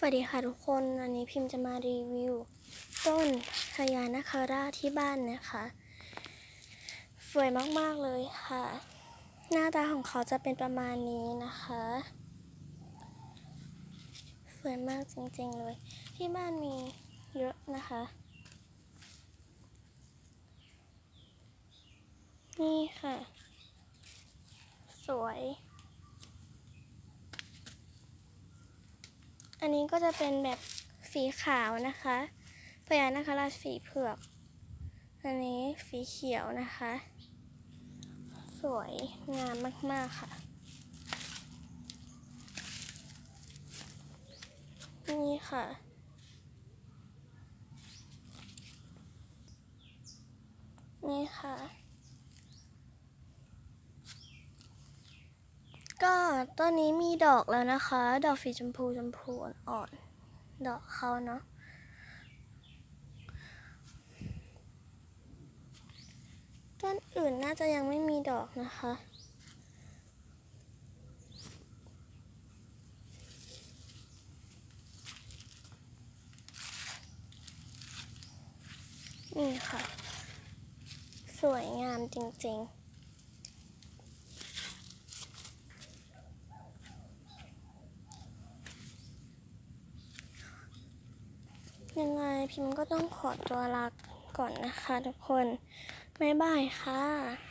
สวัสดีค่ะทุกคนวันนี้พิมพ์จะมารีวิว ต้นพญานาคาราที่บ้านนะคะ สวยมากๆเลยค่ะ หน้าตาของเขาจะเป็นประมาณนี้นะคะ สวยมากจริงๆเลย ที่บ้านมีเยอะนะคะ นี่ค่ะ สวย อันนี้ก็จะเป็นแบบสีขาวนะคะพญานาคราชสีเผือก อันนี้สีเขียวนะคะ สวยงามมาก ๆ ค่ะ นี่ค่ะนี่ค่ะ ก็ต้นนี้มีดอกแล้วนะคะ ดอกสีชมพูชมพูอ่อนๆดอกเขาเนาะต้นอื่นน่าจะยังไม่มีดอกนะคะ นี่ค่ะ สวยงามจริงๆ ยังไงพิมพ์ก็ต้องขอตัวลาก่อนนะคะทุกคน บ๊ายบายค่ะ